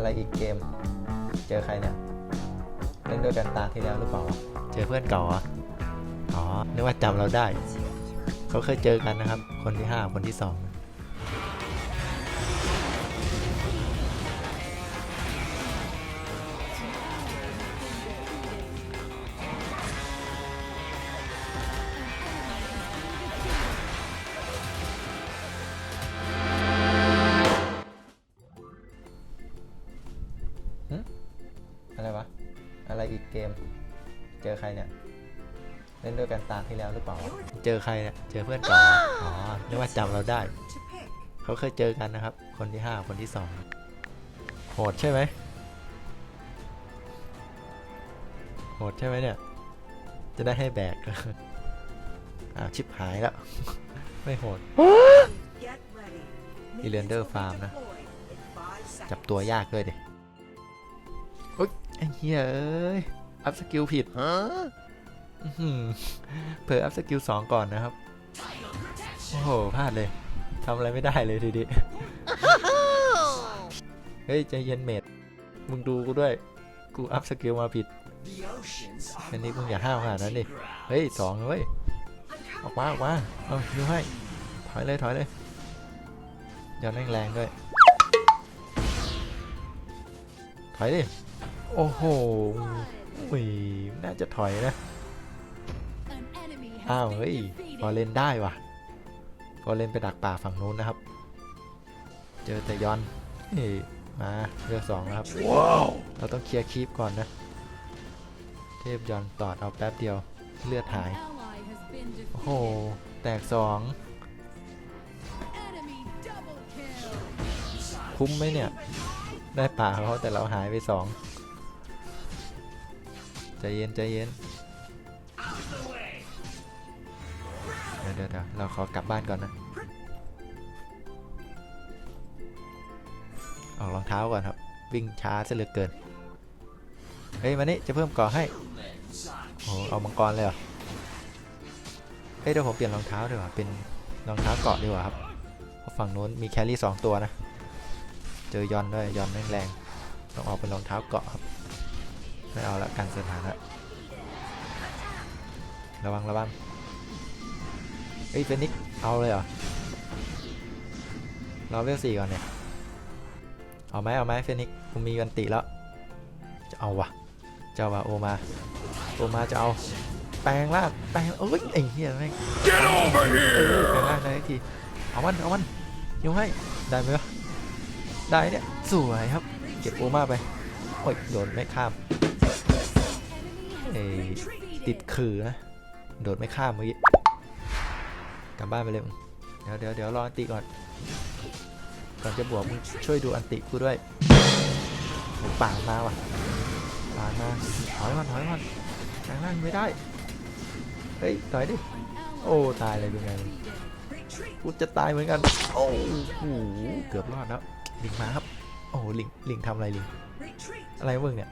อะไรอีกเกม เจอใครเนี่ย เล่นด้วยกันตาที่แล้วหรือเปล่า เจอเพื่อนเก่าอะอ๋อนึกว่าจำเราได้ เขาเคยเจอกันนะครับ คนที่ 5 คนที่2 เจอใครเนี่ย เล่นด้วยกันตาที่แล้วหรือเปล่าวะเจอใครเนี่ย เจอเพื่อนเก่าเหรออ๋อนึกว่าจำเราได้ เขาเคยเจอกันนะครับ คนที่ห้าคนที่สองโหดใช่ไหมโหดใช่ไหมเนี่ย จะได้ให้แบกอ่าชิบหายแล้ว ไม่โหดอีเลนเดอร์ฟาร์มนะ จับตัวยากด้วยดิโอ๊ยไอ้เหี้ยเอ้ย อัพสกิลผิดอื้อหือเผลออัพสกิลสองก่อนนะครับ โอ้โหพลาดเลยทำอะไรไม่ได้เลยทีเดียวเฮ้ยใจเย็นเมดมึงดูกูด้วย กูอัพสกิลมาผิด อันนี้มึงอย่าห้าวขนาดนั้นดิ เฮ้ยสองเลยเว้ย ออกมาออกมาเอาดูให้ ถอยเลยถอยเลยย้อนแรงๆด้วย ถอยดิ โอ้โห อุ้ยน่าจะถอยนะ อ้าว เฮ้ย พอเล่นได้ว่ะ พอเล่นไปดักป่าฝั่งนู้นนะครับ เจอแต่ยอนนี่มาเรือสองแล้วครับเราต้องเคลียร์คีปก่อนนะ เทพยอนตอดเอาแป๊บเดียว เลือดหาย โอ้โห แตกสองคุ้มไหมเนี่ย ได้ป่าเขาแต่เราหายไปสอง ใจเย็นใจเย็นเดี๋ยวเดี๋ยวเราขอกลับบ้านก่อนนะออกรองเท้าก่อนครับ วิ่งช้าซะเหลือเกิน เฮ้ยมานี่จะเพิ่มก่อให้โอ้เอามังกรเลยเหรอเฮ้ยเดี๋ยวผมเปลี่ยนรองเท้าดีกว่าเป็นรองเท้าเกาะดีกว่าครับเพราะฝั่งนู้นมีแคลรี่สองตัวนะ เจอยอนด้วยยอนแม่งแรงต้องออกเป็นรองเท้าเกาะครับ ไม่เอาละกันสถานะระวังระวังเฮ้ยเฟนิกซ์เอาเลยเหรอ เราเวลสี่ก่อนเนี่ย เอาไหมเอาไหมเฟนิกซ์กูมีวันติแล้ว จะเอาวะจะเอาวะโอมาโอมาจะเอา แปลงร่างแปลงเอ้ยไอ้เหี้ยแม่ง Get over เอ here! อแปลงร่างได้ที เอามัน เอามันยกให้ ได้ไหมวะได้เนี่ย สวยครับ เก็บโอมาไป โอ้ยโดนไม่ข้าม เอ้ติดขื่อนะโดดไม่ข้ามเมื่อกี้กลับบ้านไปเลยมึงเดี๋ยวเดี๋ยวเดี๋ยวรออันติก่อน ก่อนจะบวกมึงช่วยดูอันติกูด้วยป่ามาว่ะป่ามาถอยก่อนถอยก่อนแรงล่งไม่ได้ เฮ้ยถอยดิ โอ้ตายเลยเป็นไงกูจะตายเหมือนกัน โอ้โหเกือบรอดแล้วลิงมาครับ โอ้หลิงลิงทำอะไรลิง อะไรมึงเนี่ย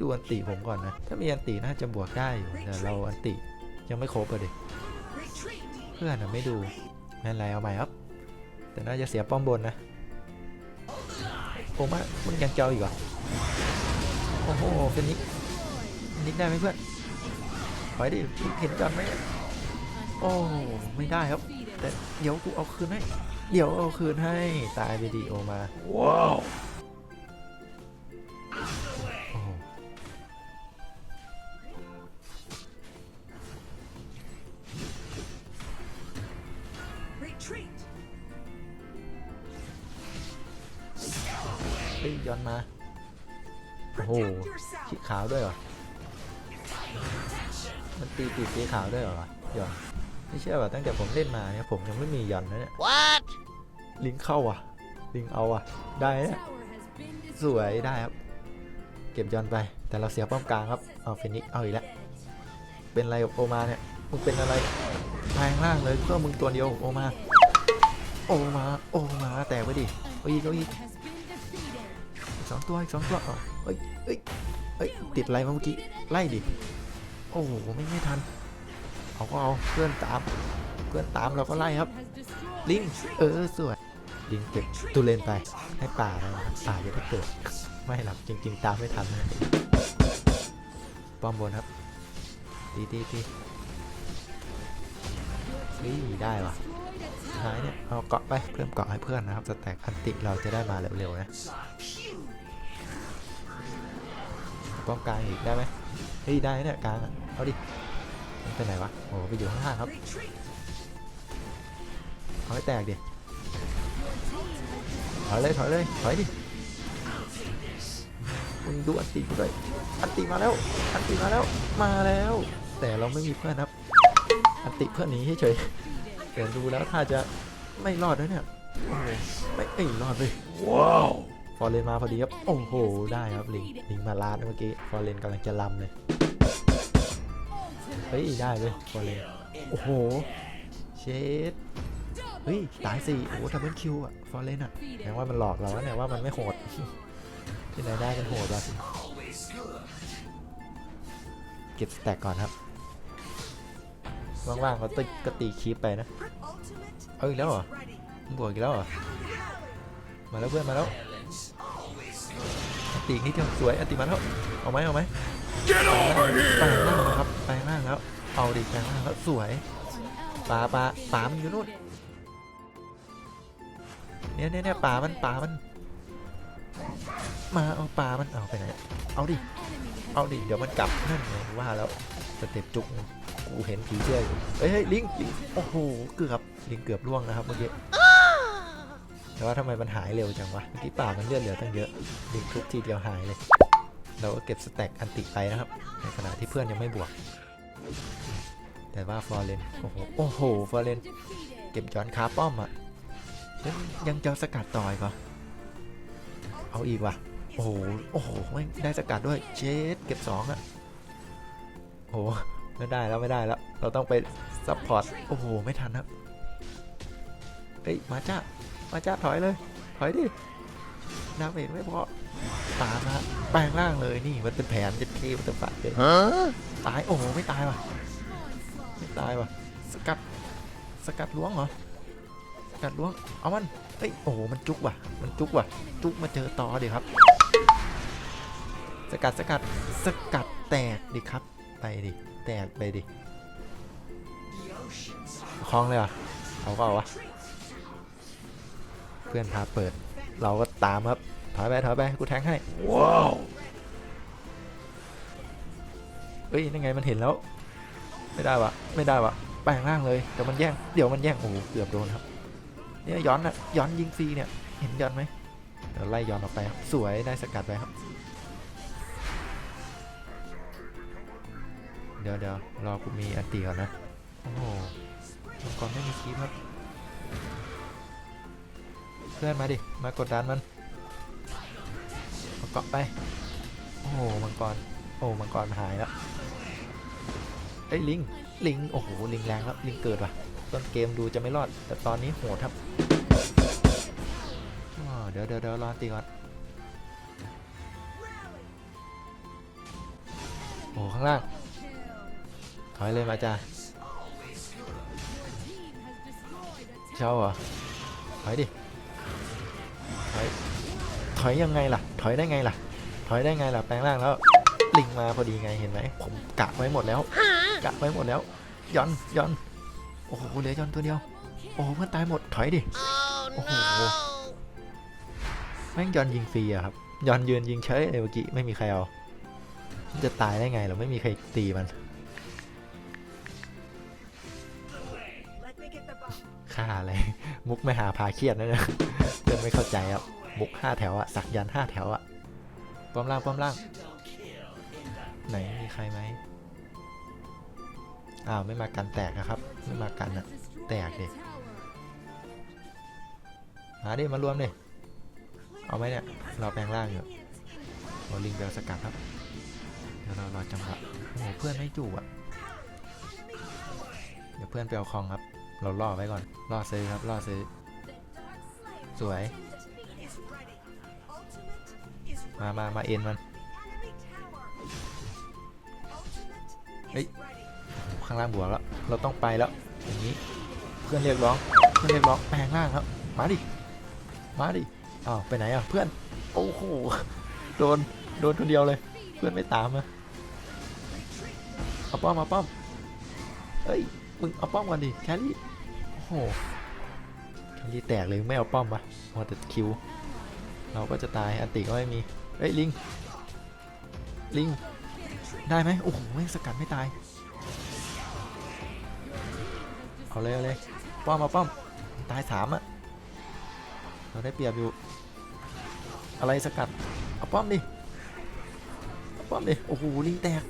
ดูอันติผมก่อนนะ ถ้ามีอันติน่าจะบวกได้อยู่แต่เราอันติยังไม่ครบเลยดิเพื่อนอะไม่ดูไม่เป็นไรเอาใหม่ครับ แต่น่าจะเสียป้อมบนนะผมว่ามึงยังเจ้าอีกเหรอโอ้โหเฟนิกซ์เฟนิกซ์ได้ไหมเพื่อนถอยดิเห็นจอนไหมโอ้ไม่ได้ครับ แต่เดี๋ยวกูเอาคืนให้ เดี๋ยวเอาคืนให้ตายไปดีโอมา Wow! โเฮ้ยย้อนมา โอ้โหสีขาวด้วยเหรอ มันตีปีกสีขาวด้วยเหรอวะย้อนไม่เชื่อว่าตั้งแต่ผมเล่นมาเนี่ยผมยังไม่มีย้อนนะเนี่ย What? ลิงเข้าอะ ลิงเอาอะ ได้เนี่ยสวยได้ครับ เก็บย้อนไป แต่เราเสียป้อมกลางครับ เอาฟินิกซ์เอาอีกแล้ว เป็นอะไรกับโอมาเนี่ย มึงเป็นอะไรแปลงร่างเลยเพื่อมึงตัวเดียวโอมา โอมาโอมาแตกไปดิเอาอีกเอาอีกอีกสองตัวอีกสองตัวเอาเอ้ยเอ้ยเอ้ยติดอะไรมาเมื่อกี้ไล่ดิโอ้โหไม่ไม่ทันเอาก็เอาเพื่อนตามเพื่อนตามเราก็ไล่ครับ ลิงเออสวยลิงเก็บตุเลนไปให้ป่าไปนะครับป่าจะได้เกิดไม่หรอกจริง ๆ ตามไม่ทันป้อมบนครับตีตีตีนี่ได้วะ ท้ายเนี่ย เอาเกาะไปเพิ่มเกาะให้เพื่อนนะครับสแต็กอันติเราจะได้มาเร็วๆนะป้อมกลางอีกได้ไหมเฮ้ยได้เนี่ยกลางอะเอาดิมันไปไหนวะโอ้ไปอยู่ข้างๆครับเอาให้แตกดิถอยเลยถอยเลยถอยดิมึงดูอันติกูด้วยอันติมาแล้วอันติมาแล้วมาแล้ว แต่เราไม่มีเพื่อนครับอันติเพื่อนหนีเฉย แต่ดูแล้วถ้าจะไม่รอดด้วยเนี่ยโอ้โหไม่เอ้ยรอดเลยว้าวฟอร์เรนมาพอดีครับ โอ้โห ได้ครับลิง ลิงมาลาดเมื่อกี้ ฟอร์เรนกำลังจะลำเลย เฮ้ย ได้เลย ฟอร์เรน โอ้โห เชดเฮ้ย ตายสี่โอ้โหดับเบิลคิวอะฟอร์เรนอะแสดงว่ามันหลอกเราแล้วเนี่ยว่ามันไม่โหด ที่ไหนได้กันโหดว่ะเก็บสแต็กก่อนครับ ว่างๆก็ตีก็ตีคีปไปนะ เอาอีกแล้วเหรอบวกอีกแล้วเหรอ มาแล้วเพื่อนมาแล้วตีอีกนิดเดียวสวยอัตีมาแล้วเอาไหมเอาไหมแปลงร่างนะครับแปลงร่างแล้ว เอาดิแปลงร่างแล้วสวยปลาปลาปลามันอยู่นู่นเนี่ยเนี่ยเนี่ยป่ามันป่ามัน มาเอาป่ามันเอาไปไหนเอาดิเอาดิเดี๋ยวมันกลับนั่นไงว่าแล้วสเต็ปจุก กูเห็นผีเสื้ออยู่เฮ้ยลิงลิงโอ้โหเกือบลิงเกือบล่วงนะครับเมื่อกี้แต่ว่าทำไมมันหายเร็วจังวะเมื่อกี้ป่ามันเลือดเหลือตั้งเยอะลิงทุบทีเดียวหายเลย เราก็เก็บสแต็กอันติไปนะครับ ในขณะที่เพื่อนยังไม่บวก แต่ว่าฟอร์เรนโอ้โหโอ้โหฟอร์เรนเก็บย้อนคาป้อมอะยังจะสกัดต่อยปะเอาอีกว่ะโอ้โห โอ้โห ไม่ได้สกัดด้วย เชดเก็บสองอะโอ้ ไม่ได้แล้วไม่ได้แล้ว เราต้องไปซัพพอร์ต โอ้โห ไม่ทันครับ เฮ้ย มาจ้า มาจ้าถอยเลย ถอยดิดาเมจไม่พอ ตามนะแปลงร่างเลยนี่ มันเป็นแผนจะเทมันจะฝัดเลยตาย โอ้โห ไม่ตายว่ะ ไม่ตายว่ะ สกัด สกัดล้วงเหรอกัดล้วง เอามัน เฮ้ย โอ้โห มันจุกว่ะ มันจุกว่ะ จุกมาเจอต่อดิครับ สกัด สกัด สกัดแตกดิครับ ไปดิ แตกไปดิคลองเลยเหรอะเอาก็เอาวะ เพื่อนพาเปิด เราก็ตามครับถอยไปถอยไปกูแทงให้ ว้าวเฮ้ยยังไงมันเห็นแล้ว ไม่ได้วะไม่ได้วะแปลงร่างเลยเดี๋ยวมันแย่งเดี๋ยวมันแย่งโอ้โหเกือบโดนครับเนี่ยย้อนอะย้อนยิงฟรีเนี่ย เห็นย้อนไหมเดี๋ยวไล่ย้อนออกไปครับสวยได้สกัดไปครับ ดี๋ยวเดี๋ยวรอกูมีอันตีก่อนนะ โอ้โหมังกรไม่มีคีบครับ เพื่อนมาดิ มากดดันมันมาเกาะไป โอ้โห มังกร โอ้ มังกรหายแล้วเอ้ยลิง ลิง โอ้โห ลิงแรงแล้ว ลิงเกิดว่ะ ต้นเกมดูจะไม่รอด แต่ตอนนี้โหดครับเดี๋ยวเดี๋ยวเดี๋ยวรอตีก่อน โอ้ข้างล่าง ถอยเลยมาจ้าเช่าเหรอถอยดิถอยถอยยังไงล่ะ ถอยได้ไงล่ะ ถอยได้ไงล่ะแปลงร่างแล้วลิงมาพอดีไงเห็นไหมผมกะไว้หมดแล้วกะไว้หมดแล้วย้อนย้อนโอ้โหเหลือย้อนตัวเดียว โอ้โหเพื่อนตายหมดถอยดิโอ้โหแม่งย้อนยิงฟรีอะครับย้อนยืนยิงเฉยเลยเมื่อกี้ไม่มีใครเอามันจะตายได้ไงเราไม่มีใครตีมัน ฆ่าอะไร มุกไม่หาพาเครียดนะเนี่ยเพื่อนไม่เข้าใจครับมุกห้าแถวอะสักยันห้าแถวอะป้อมล่างป้อมล่าง ไหนมีใครไหมอ้าวไม่มากันแตกอะครับ ไม่มากันอะแตกเดิมาดิมารวมดิเอาไหมเนี่ยเราแปลงร่างอยู่เราลิงเบลสกัดครับเดี๋ยวเรารอจังหวะโอ้เพื่อนไม่จู่อะเดี๋ยวเพื่อนไปเอาคองครับ เราล่อไว้ก่อนล่อซื้อครับล่อซื้อ สวย มามามาเอ็นมันเฮ้ยข้างล่างบวกแล้ว เราต้องไปแล้วอย่างนี้เพื่อนเรียกร้องเพื่อนเรียกร้องแปลงร่างครับ มาดิมาดิอ้าวไปไหนอะเพื่อนโอ้โหโดนโดนคนเดียวเลย เพื่อนไม่ตามอะเอาป้อมเอาป้อมเอ้ย มึงเอาป้อมก่อนดิแครี่โอ้โหแครี่แตกเลยไม่เอาป้อมปะมัวแต่คิว เราก็จะตายอันติก็ไม่มีเฮ้ยลิงลิงได้ไหมโอ้โหแม่งสกัดไม่ตายเอาเลยเอาเลยป้อมมาป้อมตายสามอะเราได้เปรียบอยู่ อะไรสกัดเอาป้อมดิเอาป้อมดิโอ้โหลิงแตก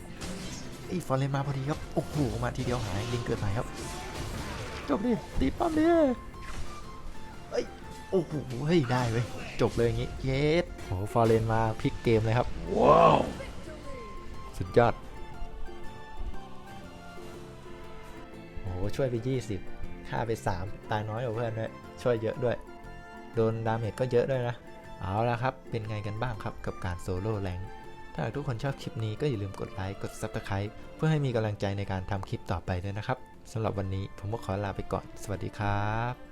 ไอ้ยฟอร์เรนมาพอดีครับโอ้โหมาทีเดียวหายลิงเกิดใหม่ครับจบดิตีป้อมดิเอ้ยโอ้โหเฮ้ยได้เว้ยจบเลยอย่างงี้เยสโอ้โหฟอร์เรนมาพลิกเกมเลยครับว้าวสุดยอดโอ้โหช่วยไป 20ฆ่าไป 3 ตายน้อยกว่าเพื่อนด้วยช่วยเยอะด้วย โดนดาเมจก็เยอะด้วยนะ เอาละครับ เป็นไงกันบ้างครับกับการโซโล่แรงค์ ถ้าทุกคนชอบคลิปนี้ก็อย่าลืมกดไลค์ กด Subscribe เพื่อให้มีกำลังใจในการทำคลิปต่อไปด้วยนะครับสำหรับวันนี้ผมก็ขอลาไปก่อน สวัสดีครับ